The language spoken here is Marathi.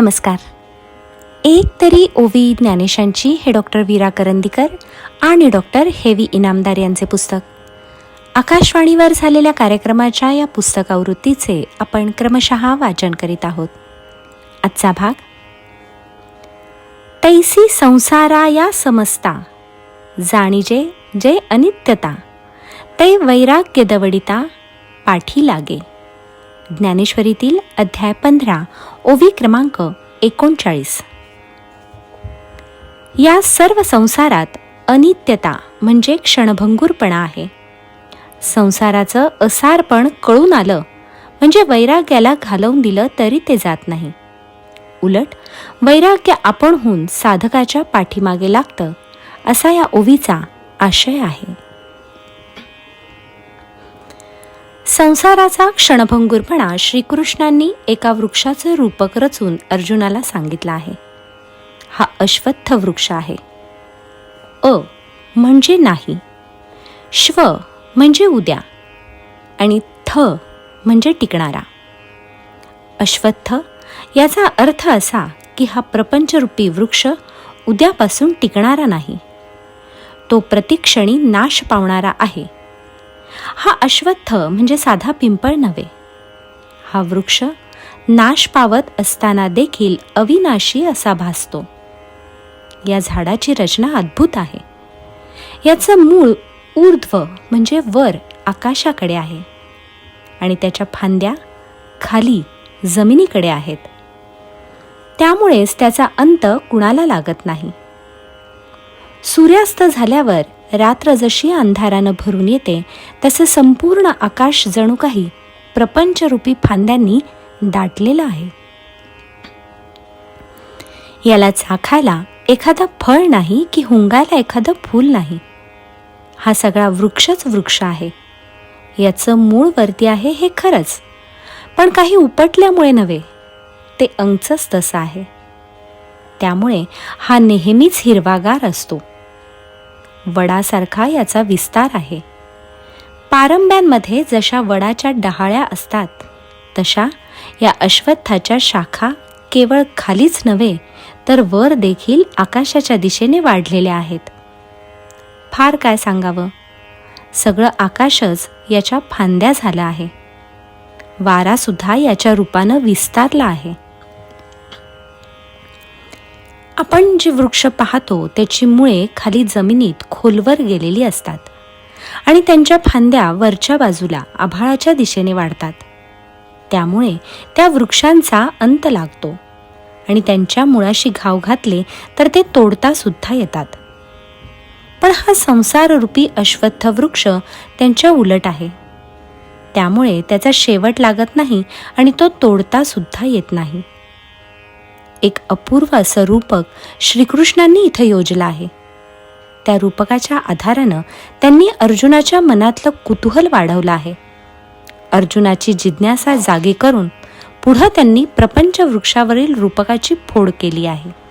नमस्कार. एक तरी ओवी ज्ञानेशांची हे डॉक्टर वीरा करंदीकर आणि डॉक्टर हेवी इनामदार यांचे पुस्तक. आकाशवाणीवर झालेल्या कार्यक्रमाच्या या पुस्तकावृत्तीचे आपण क्रमशः वाचन करीत आहोत. आजचा भाग तैसी संसारा या समजता जाणीजे जे अनित्यता ते वैराग्य दवडिता पाठी लागे. ज्ञानेश्वरीतील अध्याय पंधरा ओवी क्रमांक एकोणचाळीस. या सर्व संसारात अनित्यता म्हणजे क्षणभंगूरपणा आहे. संसाराचं असारपण कळून आलं म्हणजे वैराग्याला घालवून दिलं तरी ते जात नाही. उलट वैराग्य आपणहून साधकाच्या पाठीमागे लागतं असा या ओवीचा आशय आहे. संसाराचा क्षणभंगूरपणा श्रीकृष्णांनी एका वृक्षाचं रूपक रचून अर्जुनाला सांगितला आहे. हा अश्वत्थ वृक्ष आहे. अ म्हणजे नाही. श्व म्हणजे उद्या. आणि थ म्हणजे टिकणारा. अश्वत्थ याचा अर्थ असा की हा प्रपंचरूपी वृक्ष उद्यापासून टिकणारा नाही. तो प्रतिक्षणी नाश पावणारा आहे. हा अश्वत्थ म्हणजे साधा पिंपळ नव्हे. हा वृक्ष नाश पावत असताना देखील अविनाशी असा भासतो. या झाडाची रचना अद्भुत आहे. याचं मूळ ऊर्ध्व म्हणजे वर आकाशाकडे आहे. आणि त्याच्या फांद्या खाली जमिनीकडे आहेत. त्यामुळेच त्याचा अंत कुणाला लागत नाही. सूर्यास्त झाल्यावर रात्र जशी अंधारानं भरून येते तसं संपूर्ण आकाश जणू काही प्रपंचरूपी फांद्यांनी दाटलेलं आहे. याला चाखायला एखादं फळ नाही की हुंगायला एखादं फूल नाही. हा सगळा वृक्षच वृक्ष आहे. याचं मूळ वरती आहे हे खरंच पण काही उपटल्यामुळे नव्हे ते अंगचंच तसं आहे. त्यामुळे हा नेहमीच हिरवागार असतो. वडासारखा याचा विस्तार आहे. पारंब्यांमध्ये जशा वडाच्या डहाळ्या असतात तशा या अश्वत्थाच्या शाखा केवळ खालीच नव्हे तर वर देखील आकाशाच्या दिशेने वाढलेल्या आहेत. फार काय सांगावं? सगळं आकाशच याच्या फांद्या झालं आहे. वारासुद्धा याच्या रूपानं विस्तारला आहे. आपण जे वृक्ष पाहतो त्याची मुळे खाली जमिनीत खोलवर गेलेली असतात आणि त्यांच्या फांद्या वरच्या बाजूला आभाळाच्या दिशेने वाढतात. त्यामुळे त्या वृक्षांचा अंत लागतो आणि त्यांच्या मुळाशी घाव घातले तर ते तोडता सुद्धा येतात. पण हा संसाररूपी अश्वत्थ वृक्ष त्यांच्या उलट आहे. त्यामुळे त्याचा शेवट लागत नाही आणि तो तोडता सुद्धा येत नाही. एक अपूर्व असं रूपक श्रीकृष्णांनी इथं योजलं आहे. त्या रूपकाच्या आधारानं त्यांनी अर्जुनाच्या मनातलं कुतूहल वाढवलं आहे. अर्जुनाची जिज्ञासा जागे करून पुढं त्यांनी प्रपंच वृक्षावरील रूपकाची फोड केली आहे.